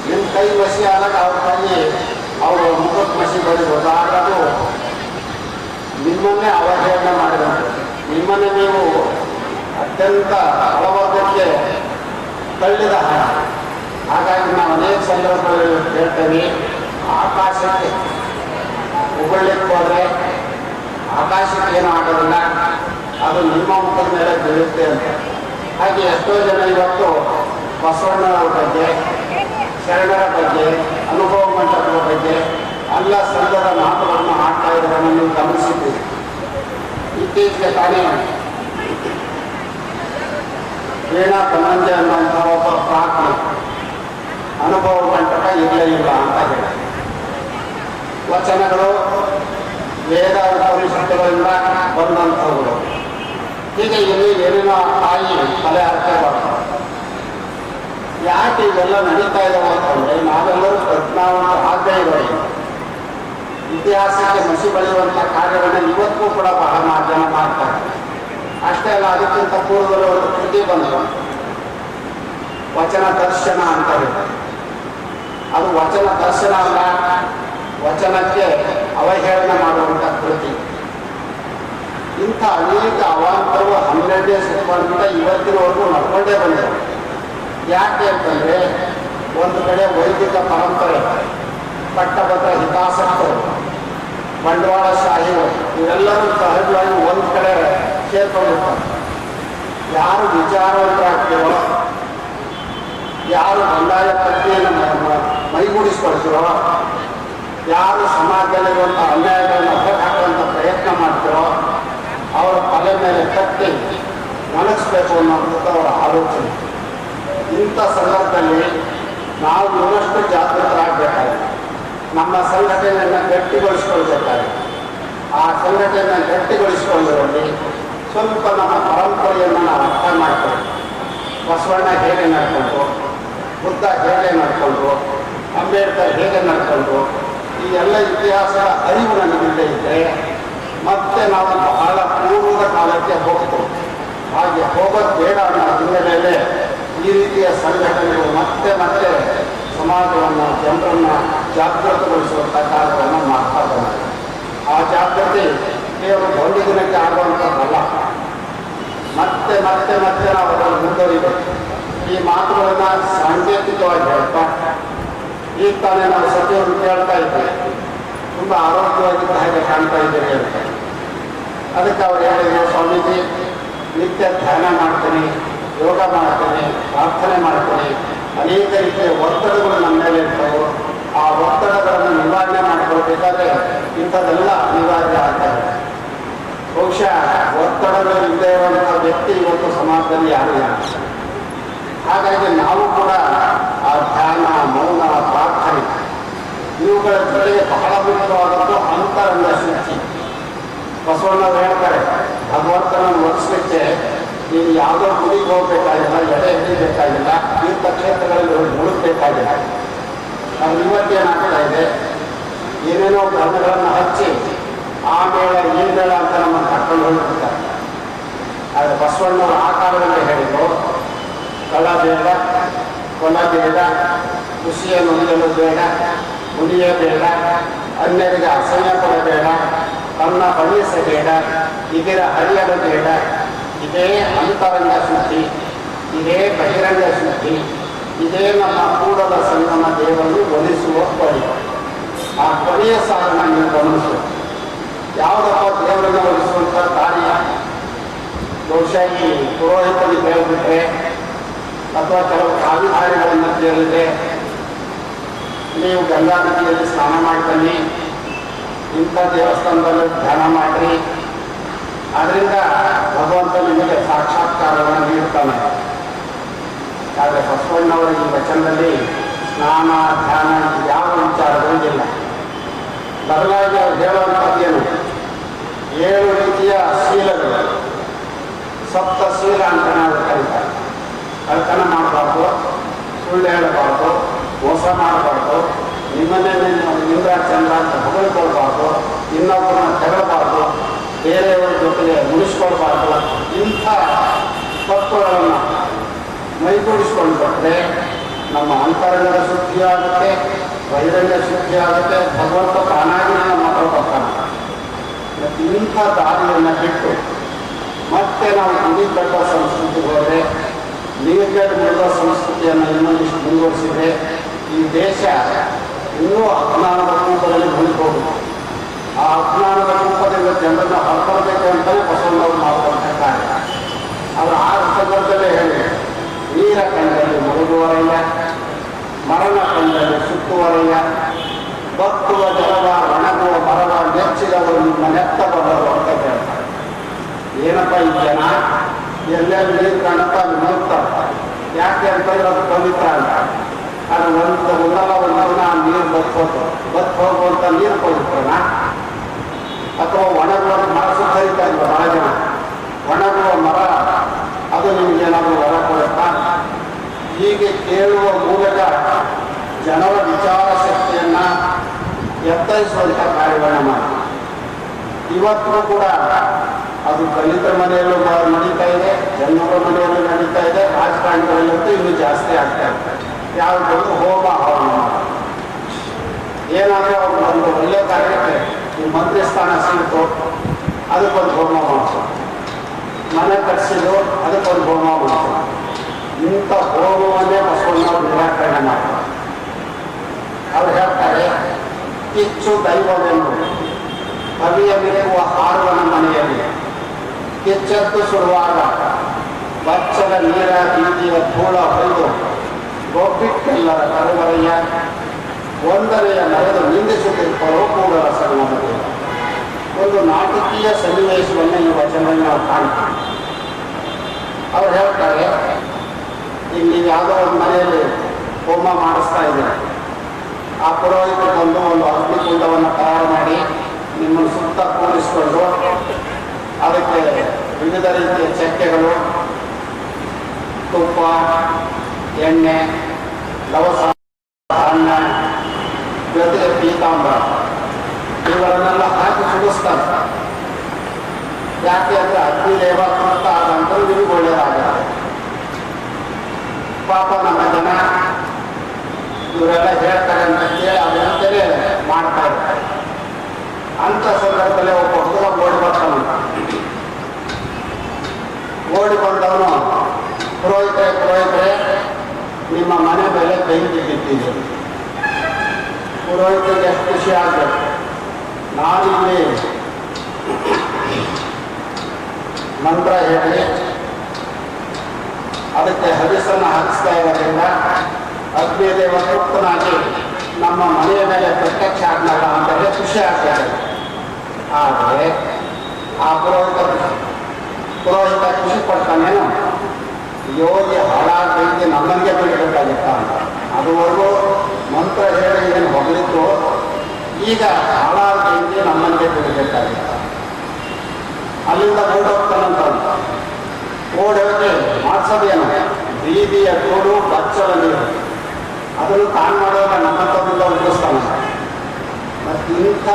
ನಿಮ್ಮ ಕೈ ಮಸಿ ಆದಾಗ ಅವ್ರ ಕೈ ಅವರು ಆಗ ಅದು ನಿಮ್ಮನ್ನೇ ಅವಹೇಳನ ಮಾಡಿದ್ರು ನಿಮ್ಮನ್ನೇ ನೀವು ಅತ್ಯಂತ ಹಲವಾದಕ್ಕೆ ತಳ್ಳಿದ ಹಾಗಾಗಿ ನಾವು ಅನೇಕ ಸಂದರ್ಭಗಳಲ್ಲಿ ಹೇಳ್ತೇನೆ, ಆಕಾಶಕ್ಕೆ ಉಗುಳ್ಲಿಕ್ಕೆ ಹೋದರೆ ಆಕಾಶಕ್ಕೆ ಏನು ಆಗೋದಿಲ್ಲ. ಅದು ನಿಮ್ಮ ಮುಖದ ಮೇಲೆ ಬೀಳುತ್ತೆ ಅಂತ. ಹಾಗೆ ಎಷ್ಟೋ ಜನ ಇವತ್ತು ಬಸವಣ್ಣನವರ ಬಗ್ಗೆ, ಶರಣರ ಬಗ್ಗೆ ಅನುಭವ ಮಂಟಪದ ಬಗ್ಗೆ ಎಲ್ಲ ಸಂಘದ ಮಾತುಗಳನ್ನು ಆಡ್ತಾ ಇರೋದನ್ನು ನೀವು ಗಮನಿಸಿದ್ದೀರಿ ಇತ್ತೀಚೆಗೆ ತಾನೇ ವೀಣಾ ಬನ್ನಂಜೆ ಅನ್ನುವಂಥ ಒಬ್ಬ ಪ್ರಾಜ್ಞೆ ಅನುಭವ ಮಂಟಪ ಇರಲೇ ಇಲ್ಲ ಅಂತ ಹೇಳ. ವಚನಗಳು ವೇದ ಉಪನಿಷತ್ತುಗಳಿಂದ ಬಂದಂಥವುಗಳು. ಹೀಗೆ ಇಲ್ಲಿ ಏನೇನೋ ತಾಯಿ ತಲೆ ಅರ್ಥ ಬರ್ತವೆ ಯಾಕೆ ಇವೆಲ್ಲ ನಡೀತಾ ಇದಾವೆ ಅಂತಂದ್ರೆ ನಾವೆಲ್ಲರೂ ಪ್ರಜ್ಞಾವಂತ ಆಜ್ಞೆಗಳು ಇತಿಹಾಸಕ್ಕೆ ಮಸಿ ಬಳಿಯುವಂಥ ಕಾರ್ಯವನ್ನು ಇವತ್ತಿಗೂ ಕೂಡ ಬಹಳ ಮಾಧ್ಯಮ ಮಾಡ್ತಾರೆ. ಅಷ್ಟೇ ಅಲ್ಲ, ಅದಕ್ಕಿಂತ ಪೂರ್ವದಲ್ಲಿ ಒಂದು ಕೃತಿ ಬಂದರು ವಚನ ದರ್ಶನ ಅಂತ ಅದು ವಚನ ದರ್ಶನ ಅಲ್ಲ, ವಚನಕ್ಕೆ ಅವಹೇಳನ ಮಾಡುವಂಥ ಕೃತಿ. ಇಂಥ ಅನೇಕ ಅವಾಂತರವು ಹನ್ನೆರಡನೇ ಶತಮಾನದಿಂದ ಇವತ್ತಿನವರೆಗೂ ನಡ್ಕೊಂಡೇ ಬಂದರು ಯಾಕೆ ಅಂತಂದರೆ, ಒಂದು ಕಡೆ ವೈದಿಕ ಪರಂಪರೆ. ಪಟ್ಟಭದ್ರ ಹಿತಾಸಕ್ತರು ಬಂಡವಾಳಶಾಹಿಗಳು ಇವೆಲ್ಲರೂ ಸಹಜವಾಗಿ ಒಂದು ಕಡೆ ಸೇರ್ಕೊಂಡಿರ್ತಾರೆ. ಯಾರು ವಿಚಾರವಂತರಾಗ್ತೀರೋ ಯಾರು ಬಂಡಾಯ ಪ್ರಕ್ರಿಯೆಯನ್ನು ಮೈಗೂಡಿಸ್ಕೊಳ್ತೀರೋ ಯಾರು ಸಮಾಜದಲ್ಲಿರುವಂಥ ಅನ್ಯಾಯಗಳನ್ನು ಹೊರಹಾಕುವಂಥ ಪ್ರಯತ್ನ ಮಾಡ್ತೀರೋ ಅವರ ತಲೆ ಮೇಲೆ ಕಟ್ಟಿ ಒಣಗಿಸ್ಬೇಕು ಅನ್ನೋಂಥದ್ದು ಅವರ ಆಲೋಚನೆ. ಇಂಥ ಸಂದರ್ಭದಲ್ಲಿ ನಾವು ಇನ್ನಷ್ಟು ಜಾಗೃತರಾಗಬೇಕಾಗಿದೆ. ನಮ್ಮ ಸಂಘಟನೆಯನ್ನು ಗಟ್ಟಿಗೊಳಿಸಿಕೊಳ್ಳುತ್ತಾರೆ ಆ ಸಂಘಟನೆಯನ್ನು ಗಟ್ಟಿಗೊಳಿಸಿಕೊಳ್ಳುವಲ್ಲಿ ಸ್ವಲ್ಪ ನಮ್ಮ ಪರಂಪರೆಯನ್ನು ನಾವು ಅರ್ಥ ಮಾಡ್ತೀವಿ ಬಸವಣ್ಣ ಹೇಗೆ ನಡ್ಕೊಂಡ್ರು ಬುದ್ಧ ಹೇಗೆ ನಡ್ಕೊಂಡ್ರು ಅಂಬೇಡ್ಕರ್ ಹೇಗೆ ನಡ್ಕೊಂಡು, ಈ ಎಲ್ಲ ಇತಿಹಾಸದ ಅರಿವು ನಮಗಿಲ್ಲದೆ ಇದ್ದರೆ ಮತ್ತೆ ನಾವು ಬಹಳ ಪೂರ್ವದ ಕಾಲಕ್ಕೆ ಹೋಗ್ತೇವೆ ಹಾಗೆ ಹೋಗೋದು ಬೇಡ ಅನ್ನೋ ಹಿನ್ನೆಲೆಯಲ್ಲಿ ಈ ರೀತಿಯ ಸಂಘಟನೆಗಳು ಮತ್ತೆ ಮತ್ತೆ ಸಮಾಜವನ್ನು, ಜನರನ್ನು ಜಾಗೃತಗೊಳಿಸುವಂಥ ಕಾರ್ಯವನ್ನು ಮಾಡ್ತಾ ಇದ್ದಾರೆ. ಆ ಜಾಗೃತಿ ಕೇವಲ ಒಂದು ದಿನಕ್ಕೆ ಆಗುವಂಥದ್ದಲ್ಲ ಮತ್ತೆ ಮತ್ತೆ ಮತ್ತೆ ನಾವು ಅದನ್ನು ಮುಂದುವರಿಬೇಕು. ಈ ಮಾತುಗಳನ್ನು ಸಾಂಕೇತಿಕವಾಗಿ ಹೇಳ್ತಾ ಈಗ ತಾನೇ ನಾವು ಸಚಿವರು ಕೇಳ್ತಾ ಇದ್ದೇವೆ ತುಂಬ ಆರೋಗ್ಯವಾಗಿದ್ದ ಹಾಗೆ ಕಾಣ್ತಾ ಇದ್ದೇವೆ ಅಂತ. ಅದಕ್ಕೆ ಅವ್ರು ಹೇಳಿದ್ರು, ಸ್ವಾಮೀಜಿ, ನಿತ್ಯ ಧ್ಯಾನ ಮಾಡ್ತೀನಿ, ಯೋಗ ಮಾಡ್ತೀನಿ, ಪ್ರಾರ್ಥನೆ ಮಾಡ್ತೀನಿ. ಅನೇಕ ರೀತಿಯ ಒತ್ತಡಗಳು ನಮ್ಮ ಮೇಲೆ ಇರ್ತವೆ. ಆ ಒತ್ತಡಗಳನ್ನು ನಿವಾರಣೆ ಮಾಡಿಕೊಳ್ಬೇಕಾದ್ರೆ ಇಂಥದ್ದೆಲ್ಲ ಅನಿವಾರ್ಯ ಆಗ್ತದೆ. ಬಹುಶಃ ಒತ್ತಡಗಳು ಇಲ್ಲದೆ ಇರುವಂತಹ ವ್ಯಕ್ತಿ ಇವತ್ತು ಸಮಾಜದಲ್ಲಿ ಯಾರು ಹಾಗಾಗಿ ನಾವು ಕೂಡ ಆ ಧ್ಯಾನ, ಮೌನ, ಪ್ರಾರ್ಥನೆ ಇವುಗಳ ಜೊತೆಗೆ ಬಹಳ ಮುಖ್ಯವಾದದ್ದು ಅಂತರಂಗ ಶುಚಿ ಬಸವಣ್ಣವ್ರು ಹೇಳ್ತಾರೆ, ಭಗವಂತನನ್ನು ಒಲಿಸ್ಲಿಕ್ಕೆ ನೀವು ಯಾವುದೋ ಗುಡಿಗೆ ಹೋಗ್ಬೇಕಾಗಿಲ್ಲ, ಎಡೆ ಎತ್ತಿಬೇಕಾಗಿಲ್ಲ ತೀರ್ಥ ಕ್ಷೇತ್ರಗಳಲ್ಲಿ ಹೋಗಿ ಮುಳುಗಬೇಕಾಗಿಲ್ಲ. ನಾವು ಇವತ್ತೇನಾಗ್ತಾ ಇದೆ ಏನೇನೋ ಗ್ರಹಗಳನ್ನು ಹಚ್ಚಿ ಆ ಬೇಡ ಈ ಬೇಡ ಅಂತ ನಮ್ಮನ್ನು ಕರ್ಕೊಂಡು ಹೋಗ್ಬಿಡ್ತಾರೆ. ಆದರೆ ಬಸವಣ್ಣವರು ಆ ಕಾಲದಲ್ಲಿ ಹೇಳಿದ್ರು ಕಳ್ಳ ಬೇಡ ಕೊಲ ಬೇಡ ಕೃಷಿಯ ನುಡಿಯಲು ಬೇಡ ಹುಲಿಯ ಬೇಡ ಅನ್ಯರಿಗೆ ಅಸಹ್ಯ ಕೊಡಬೇಡ ತನ್ನ ಬಣ್ಣಿಸಬೇಡ, ಇದರ ಹರಿಯಲು ಬೇಡ ಇದೇ ಅಂತರಂಗ ಸುದ್ದಿ ಇದೇ ಬಹಿರಂಗ ಸುದ್ದಿ ಇದೇ ನಮ್ಮ ಕೂಡಲ ಸಂಗಮ ದೇವರು ಒಲಿಸುವ ಪರಿ ಆ ಕೊನೆಯ ಸಾಧನ ನೀವು ಗಮನಿಸು ಯಾವುದಪ್ಪ ದೇವರನ್ನು ಒಲಿಸುವಂಥ ಕಾರ್ಯ? ಬಹುಶಃ ಈ ಪುರೋಹಿತನಿಗೆ ಹೇಳ್ಬಿಟ್ರೆ ಅಥವಾ ಕೆಲವು ಕಾವಿಧಾರಿಗಳನ್ನು ಕೇಳಿದ್ರೆ ನೀವು ಗಂಗಾ ನದಿಯಲ್ಲಿ ಸ್ನಾನ ಮಾಡ್ಬನ್ನಿ ಇಂಥ ದೇವಸ್ಥಾನದಲ್ಲಿ ಧ್ಯಾನ ಮಾಡಿರಿ. ಅದರಿಂದ ಭಗವಂತ ನಿಮಗೆ ಸಾಕ್ಷಾತ್ಕಾರವನ್ನು ನೀಡ್ತಾನೆ. ಆದರೆ ಬಸವಣ್ಣವರ ಈ ವಚನದಲ್ಲಿ ಸ್ನಾನ, ಧ್ಯಾನ, ಯಾವ ವಿಚಾರಗಳಿಲ್ಲ ಬದಲಾಗಿ ದೇವಾಧಿಪತಿಯನ್ನು ಏಳು ರೀತಿಯ ಶೀಲಗಳು. ಸಪ್ತ ಶೀಲ ಅಂತ ನಾವು ಕರೀತಾರೆ. ಕಳ್ತನ ಮಾಡಬಾರ್ದು, ಸುಳ್ಳು ಹೇಳಬಾರ್ದು, ಮೋಸ ಮಾಡಬಾರ್ದು, ನಿಮ್ಮನ್ನೇ ಇಂದ್ರ ಚಂದ್ರ ಅಂತ ಹೊಗಳ್ಕೊಳ್ಬಾರ್ದು, ಇನ್ನೊಬ್ಬರನ್ನ ತೆಗಳಬಾರ್ದು, ಬೇರೆಯವರ ಜೊತೆಗೆ ಮುಗಿಸ್ಕೊಳ್ಬಾರ್ದು ಇಂಥ ತತ್ವಗಳನ್ನು ಮೈಗೂಡಿಸ್ಕೊಂಡ್ಬಿಟ್ರೆ ನಮ್ಮ ಅಂತರಂಗದ ಶುದ್ಧಿ ಬಹಿರಂಗ ಶುದ್ಧಿ ಆಗುತ್ತೆ, ಭಗವಂತ ತಾನಾಗಿ ನಮ್ಮ ಹತ್ರ ಬರ್ತಾನೆ. ಮತ್ತು ಇಂಥ ದಾರಿಯನ್ನು ಬಿಟ್ಟು ಮತ್ತೆ ನಾವು ಗುಡಿ ಬೆಟ್ಟ ಸಂಸ್ಕೃತಿ ಹೋದರೆ, ನೀರ್ಗಡ್ ಮುಳುಗೋ ಸಂಸ್ಕೃತಿಯನ್ನು ಇನ್ನೊಂದಿಷ್ಟು ಮುಂದುವರಿಸಿದ್ರೆ, ಈ ದೇಶ ಇನ್ನೂ ಅಜ್ಞಾನದ ರೂಪದಲ್ಲಿ ಮುಳುಗೋಗುತ್ತೆ ಆ ಅಜ್ಞಾನದ ರೂಪದಿಂದ ಜನರನ್ನು ಹೊರಕೊಳ್ಬೇಕು ಅಂತಲೇ ಬಸವಣ್ಣವರು ಕಾರ್ಯ ಅವರು ಆ ಸಂದರ್ಭದಲ್ಲೇ ಹೇಳಿ ನೀರ ಕಂಡಲ್ಲಿ ಮುಳುಗುವರೆಯ ಮರಣ ಕಂಡರೆ ಸುತ್ತುವರೆಯ ಬತ್ತುವ ಜಲವ ಒಣಗುವ ಮರವ ನೆಚ್ಚಿದವರು ನಿಮ್ಮ ನೆತ್ತ ಬರೋರು ಅಂತ ಹೇಳ್ತಾರೆ. ಏನಪ್ಪ ಈ ಜನ? ಎಲ್ಲೆಲ್ಲಿ ನೀರು ಕಾಣುತ್ತಾ ಮುಳುಗ್ತಾರೆ ಯಾಕೆ ಅಂತಂದ್ರೆ ಅದು ಪವಿತ್ರ ಅಂತ. ಅದು ಒಂದು ಉಲ್ಲವ ಒಂದು ದಿನ ಆ ನೀರು ಬತ್ಕೋತು ಬತ್ ಹೋಗುವಂತ ನೀರು ಪವಿತ್ರನ ಅಥವಾ ಒಣಗುವ ಮರ ಸುತ್ತರಿತಾ ಇಲ್ಲ ಬಹಳ ಜನ ಒಣಗುವ ಮರ, ಅದು ನಿಮಗೇನಾದರೂ ವರ ಕೊಡುತ್ತಾ? ಹೀಗೆ ಕೇಳುವ ಮೂಲಕ ಜನರ ವಿಚಾರ ಶಕ್ತಿಯನ್ನು ಎತ್ತರಿಸುವಂಥ ಕಾರ್ಯಗಳನ್ನ ಮಾಡಿ ಇವತ್ತು ಕೂಡ ಅದು ದಲಿತರ ಮನೆಯಲ್ಲೂ ನಡೀತಾ ಇದೆ, ಜನರ ಮನೆಯಲ್ಲೂ ನಡೀತಾ ಇದೆ, ರಾಜಕಾರಣಿಗಳಲ್ಲಂತೂ ಇನ್ನೂ ಜಾಸ್ತಿ ಆಗ್ತಾ ಇದೆ. ಯಾವುದೊಂದು ಹೋಮ ಹವನ ಏನಾದರೂ ಅವ್ರು ಒಂದು ಒಳ್ಳೆ ಕಾರ್ಯಕ್ಕೆ ಈ ಮಂತ್ರಿ ಸ್ಥಾನ ಸಿಗುತ್ತೋ ಅದಕ್ಕೊಂದು ಹೋಮ ಮಾಡ್ತಾರೆ ಮನೆ ಕಟ್ಟಿಸಿದ್ರು ಅದಕ್ಕೊಂದು ಹೋಮ ಮಾಡಿಸೋ ಇಂಥ ಹೋಮವನ್ನೇ ಬಸವಣ್ಣವ್ರು ನಿರಾಕರಣೆ ಮಾಡ್ತಾರೆ ಅವ್ರು ಹೇಳ್ತಾರೆ ಕಿಚ್ಚು ದೈವವೆಂದು ಕವಿಯ ಮೇರುವ ಹಾರುವನ ಮನೆಯಲ್ಲಿ. ಕಿಚ್ಚತ್ತು ಸುಡುವಾಗ ಬಚ್ಚಲ ನೀರ ಬೀದಿಯ ಧೂಳ ಹೊಯ್ದು ಗೊಬ್ಬಿಟ್ಟೆಲ್ಲರ ಕರುವರೆಯ ಒಂದನೆಯ ನಡೆದು ನಿಂದಿಸುತ್ತಿರ್ತಾರೋ ಕೂಡಲ ಸಂಗಮದಲ್ಲಿ ಒಂದು ನಾಟಕೀಯ ಸನ್ನಿವೇಶವನ್ನು ಈ ವಚನದಲ್ಲಿ ನಾವು ಕಾಣ್ತೀವಿ ಅವ್ರು ಹೇಳ್ತಾರೆ ಈಗ ಯಾವುದೋ ಒಂದು ಮನೆಯಲ್ಲಿ ಹೋಮ ಮಾಡಿಸ್ತಾ ಇದ್ದೀರಿ. ಆ ಪುರೋಹಿತ ಬಂದು ಒಂದು ಅಗ್ನಿಕುಂಡವನ್ನು ತಯಾರು ಮಾಡಿ ನಿಮ್ಮನ್ನು ಸುತ್ತ ಕೂರಿಸಿಕೊಂಡು ಅದಕ್ಕೆ ವಿವಿಧ ರೀತಿಯ ಚಕ್ಕೆಗಳು, ತುಪ್ಪ, ಎಣ್ಣೆ, ಲವಸ, ಅನ್ನ, ಜೊತೆಗೆ ಪೀತಾಂಬರ. ಇವುಗಳನ್ನೆಲ್ಲ ಹಾಕಿ ಸುಡಿಸ್ತಾರೆ ಯಾಕೆ ಅಂದರೆ ಅಗ್ನಿದೇವ ಕೃತ ಆದಂತ ನಿಮಗೆ ಒಳ್ಳೆಯದಾಗುತ್ತೆ. ಪಾಪ ನಮ್ಮ ಜನ, ಇವರೆಲ್ಲ ಹೇಳ್ತಾರೆ ಅಂತ ಕೇಳಿ ಅದರಂತೆಯೇ ಮಾಡ್ತಾ ಇರ್ತಾರೆ ಅಂಥ ಸಂದರ್ಭದಲ್ಲಿ ಒಬ್ಬ ಹುಡುಗ ಓಡಿ ಬರ್ತಾನಂತ ಓಡಿ ಬಂದವನು ಪುರೋಹಿತರೆ ಪುರೋಹಿತರೆ ನಿಮ್ಮ ಮನೆ ಮೇಲೆ ಬೆಂಕಿ ಬಿದ್ದಿದೆ ಪುರೋಹಿತರಿಗೆ ಖುಷಿ ಆಗಬೇಕು. ನಾನಿಲ್ಲಿ ಮಂತ್ರ ಹೇಳಿ. ಅದಕ್ಕೆ ಹರಿಸನ್ನು ಹಾಕಿಸ್ತಾ ಇರೋದ್ರಿಂದ ಅಗ್ನಿದೇವ ತೃಪ್ತನಾಗಿ ನಮ್ಮ ಮನೆಯ ಮೇಲೆ ಪ್ರತ್ಯಕ್ಷ ಆಗ್ನಲ್ಲ ಅಂತ ಹೇಳಿ ಖುಷಿ ಆಗ್ತದೆ ಆದರೆ ಆ ಪುರೋಹಿತ ಪುರೋಹಿತ ಖುಷಿ ಪಡ್ತಾನೇನು ಯೋಗಿ ಹಾಳಾಗೈತಿ ನಮ್ಮಂಗೆ ಬಿಡಬೇಕಾಗಿತ್ತ ಅಂತ. ಅದುವರೆಗೂ ಮಂತ್ರ ಹೇಳಿ ಏನು ಹೊಗಳಿತ್ತು, ಈಗ ಹಾಳಾಗೈತಿ ನಮ್ಮಂಗೆ ಬಿಡಬೇಕಾಗಿತ್ತ ಅಲ್ಲಿಂದ ಓಡೋಗ್ತಾನಂತ ಓಡಿ ಹೋಗಿ ಮಾಡಿಸೋದೇನು? ಬೀದಿಯ ಕೋಡು ಬಚ್ಚಲ ನೀರು. ಅದನ್ನು ತಾನು ಮಾಡುವಾಗ ನಮ್ಮಂಥದ್ರಿಂದ ಉಳಿಸ್ತಾನೆ ಮತ್ತು ಇಂಥ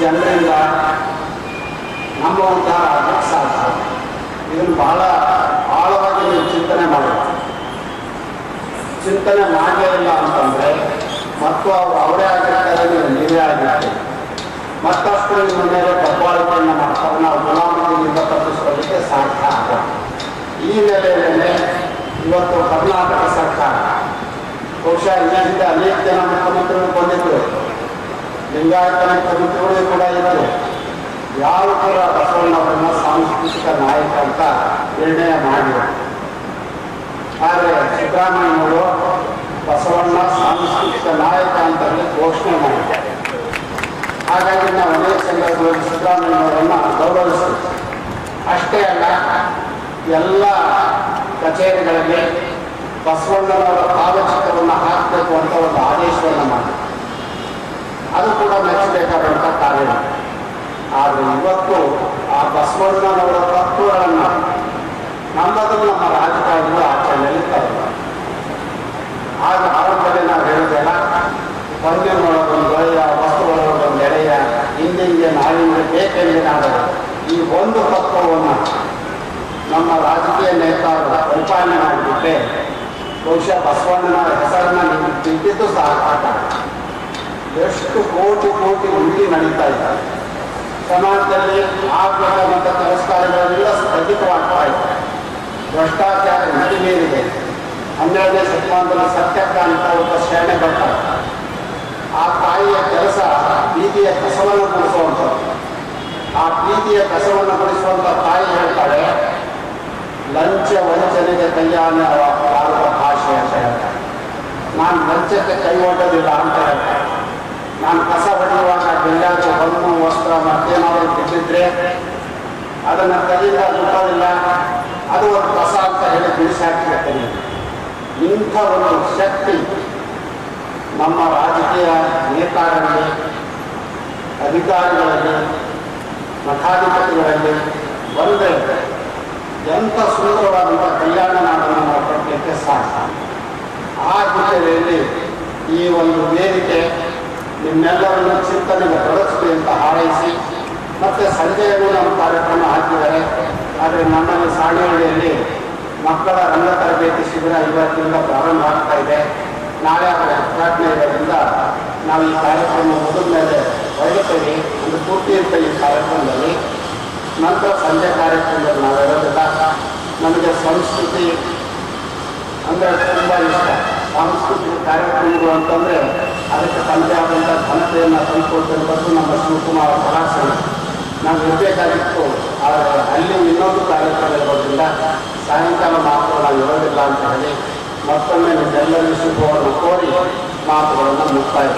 ಜನರಿಂದ ನಮ್ಮ ಆಗಕ್ಕೆ ಸಾಧ್ಯ. ಇದನ್ನು ಬಹಳ ಆಳವಾಗಿ ನೀವು ಚಿಂತನೆ ಮಾಡಬೇಕು ಚಿಂತನೆ ಮಾಡೇ ಇಲ್ಲ ಅಂತಂದರೆ ಮತ್ತು ಅವರು ಅವರೇ ಆಗಿರ್ತಾರೆ, ನೀವು ನೀವೇ ಆಗಿರ್ತೀರಿ. ಮತ್ತಷ್ಟು ನಿಮ್ಮ ಮೇಲೆ ದಬ್ಬಾಳಿಕೆಯನ್ನು ಮಾಡ್ತಾರೆ. ನಾವು ಗುಲಾಮಗಿರಿಯಿಂದ ತಪ್ಪಿಸ್ಕೊಳ್ಳಿಕ್ಕೆ ಸಾಧ್ಯ ಆಗ ಈ ನೆಲೆಯಲ್ಲಿ ಇವತ್ತು ಕರ್ನಾಟಕ ಸರ್ಕಾರ, ಬಹುಶಃ ಹಿಂದೆ ಅನೇಕ ಜನ ಮುಖ್ಯಮಂತ್ರಿಗಳು ಬಂದಿದ್ದರು ಲಿಂಗಾಯತ ಮುಖ್ಯಮಂತ್ರಿಗಳು ಕೂಡ ಇದ್ದರು ಯಾವ ಥರ ಬಸವಣ್ಣವರನ್ನ ಸಾಂಸ್ಕೃತಿಕ ನಾಯಕ ಅಂತ ನಿರ್ಣಯ ಮಾಡಿದರು. ಆದರೆ ಸಿದ್ದರಾಮಯ್ಯನವರು ಬಸವಣ್ಣ ಸಾಂಸ್ಕೃತಿಕ ನಾಯಕ ಅಂತ ಘೋಷಣೆ ಮಾಡಿದ್ದಾರೆ. ಹಾಗಾಗಿ ನಾವು ಅನೇಕ ಸಂದರ್ಭದಲ್ಲಿ ಸಿದ್ದರಾಮಯ್ಯನವರನ್ನು ಗೌರವಿಸ್ತೀವಿ. ಅಷ್ಟೇ ಅಲ್ಲ, ಎಲ್ಲ ಕಚೇರಿಗಳಲ್ಲಿ ಬಸವಣ್ಣನವರ ಭಾವಚಿತ್ರವನ್ನು ಹಾಕಬೇಕು ಅಂತ ಒಂದು ಆದೇಶವನ್ನು ಮಾಡಿ ಅದು ಕೂಡ ಮೆಚ್ಚಬೇಕಾದಂಥ ಕಾರ್ಯ. ಆದರೆ ಇವತ್ತು ಆ ಬಸವಣ್ಣನವರ ತತ್ವಗಳನ್ನು ನಮ್ಮದು ನಮ್ಮ ರಾಜಕಾರಣಿಗಳು ಆಚರಣೆಯಲ್ಲಿ ತರಲ್ಲ ಆಗ ಆರಂಭದಲ್ಲಿ ನಾವು ಹೇಳಿದೆಲ್ಲ ಹೊರಗಿನೊಳಗೊಂದು ಒಳ್ಳೆಯ, ವಸ್ತುಗಳೊಳಗೊಂದು ಎಳೆಯ ಹಿಂದೆ ನಾಳಿನ ಬೇಕೆಂದು ಬೇಕೆಂದಿನಾದರೆ ಈ ಒಂದು ತತ್ವವನ್ನು ನಮ್ಮ ರಾಜಕೀಯ ನೇತಾರರು ಪರಿಪಾಲನೆ ಮಾಡಿಬಿಟ್ಟೆ ಬಹುಶಃ ಬಸವಣ್ಣನ ಹೆಸರನ್ನ ಸಹ ಸಾಕಾಗ ಎಷ್ಟು ಕೋಟಿ ಕೋಟಿ ಹುಡುಗಿ ನಡೀತಾ ಇದ್ದಾರೆ ಸಮಾಜದಲ್ಲಿ ಆಗಬೇಕಾದಂಥ ಕೆಲಸ ಕಾರ್ಯಗಳೆಲ್ಲ ಸ್ಥಗಿತವಾಗ್ತಾ ಇದೆ. ಭ್ರಷ್ಟಾಚಾರ ಮಿತಿಮೀರಿದೆ ಹನ್ನೆರಡನೇ ಶತಮಾನದಲ್ಲಿ ಸತ್ಯಕ್ಕ ಅಂತ ಒಬ್ಬ ಶರಣೆ ಬರ್ತಾರೆ. ಆ ತಾಯಿಯ ಕೆಲಸ ಬೀದಿಯ ಕಸವನ್ನು ಕೊಡಿಸುವಂಥದ್ದು. ಆ ಪ್ರೀತಿಯ ಕಸವನ್ನು ಕೊಡಿಸುವಂಥ ತಾಯಿ ಹೇಳ್ತಾಳೆ, ಲಂಚ ವಂಚನೆಗೆ ಕೈಯಾನ ಭಾಷೆ ಅಂತ ಹೇಳ್ತಾರೆ ನಾನು ಲಂಚಕ್ಕೆ ಕೈ ಒಡ್ಡೋದಿಲ್ಲ ಅಂತ ಹೇಳ್ತಾರೆ ನಾನು ಕಸ ಹೊಡೆಯುವಾಗ ಬೆಳ್ಳಾದ ಹೊನ್ನು ವಸ್ತ್ರ ಮತ್ತೇನಾದ್ರು ಬಿಟ್ಟಿದ್ರೆ ಅದನ್ನು ಕೈಯಿಂದ ಮುಟ್ಟೋದಿಲ್ಲ ಅದು ಒಂದು ಕಸ ಅಂತ ಹೇಳಿ ಬಿಡಿಸಾಕಿರ್ತೇನೆ ಇಂಥ ಒಂದು ಶಕ್ತಿ ನಮ್ಮ ರಾಜಕೀಯ ನೇತಾರರಲ್ಲಿ, ಅಧಿಕಾರಿಗಳಲ್ಲಿ, ಮಠಾಧಿಪತಿಗಳಲ್ಲಿ ಬಂದರೆ ಎಂಥ ಸುಂದರವಾದಂಥ ಕಲ್ಯಾಣ ನಾಡನ್ನು ನಾವು ಕಟ್ಟಲಿಕ್ಕೆ ಸಾಧ್ಯ. ಆ ಹಿನ್ನೆಲೆಯಲ್ಲಿ ಈ ಒಂದು ವೇದಿಕೆ ನಿಮ್ಮೆಲ್ಲರನ್ನು ಚಿಂತನೆಗೆ ತೊಡಗಿಸಲಿ ಅಂತ ಹಾರೈಸಿ, ಮತ್ತೆ ಸಂಜೆಯೂ ನಮ್ಮ ಕಾರ್ಯಕ್ರಮ ಹಾಕಿದ್ದಾರೆ ಆದರೆ ನಮ್ಮಲ್ಲಿ ಸಾಣೆಹಳ್ಳಿಯಲ್ಲಿ ಮಕ್ಕಳ ರಂಗ ತರಬೇತಿ ಶಿಬಿರ ಇವತ್ತಿನಿಂದ ಪ್ರಾರಂಭ ಆಗ್ತಾ ಇದೆ. ನಾಳೆ ಅದರ ಉದ್ಘಾಟನೆ ಇರೋದ್ರಿಂದ ನಾವು ಈ ಕಾರ್ಯಕ್ರಮ ಮುಗಿದ ಮೇಲೆ ಹೊರಡುತ್ತೇವೆ. ಒಂದು ಪೂರ್ತಿ ಅಂತ ಈ ಕಾರ್ಯಕ್ರಮದಲ್ಲಿ. ನಂತರ ಸಂಜೆ ಕಾರ್ಯಕ್ರಮದಲ್ಲಿ ನಾವಿರೋದಿಲ್ಲ ನಮಗೆ ಸಂಸ್ಕೃತಿ ಅಂದರೆ ತುಂಬ ಇಷ್ಟ. ಸಾಂಸ್ಕೃತಿಕ ಕಾರ್ಯಕ್ರಮಗಳು ಅಂತಂದರೆ ಅದಕ್ಕೆ ತನ್ನದೇ ಆದಂಥ ಘನತೆಯನ್ನು ತಂದುಕೊಡ್ತಿರ್ಬೇಕು ನಮ್ಮ ಶಿವಕುಮಾರ ಕಲಾಸನ ನಾವು ಇರಬೇಕಾಗಿತ್ತು. ಆದರೆ ಅಲ್ಲಿ ಇನ್ನೊಂದು ಕಾರ್ಯಕ್ರಮ ಇರೋದ್ರಿಂದ ಸಾಯಂಕಾಲ ಮಾತ್ರ ನಾವು ಇರೋದಿಲ್ಲ ಅಂತ ಹೇಳಿ ಮತ್ತೊಮ್ಮೆ ನಿಮ್ಮೆಲ್ಲರಿಗೂ ಶುಭವನ್ನು ಕೋರಿ ಮಾತುಗಳನ್ನು ಮುಕ್ತಾಯ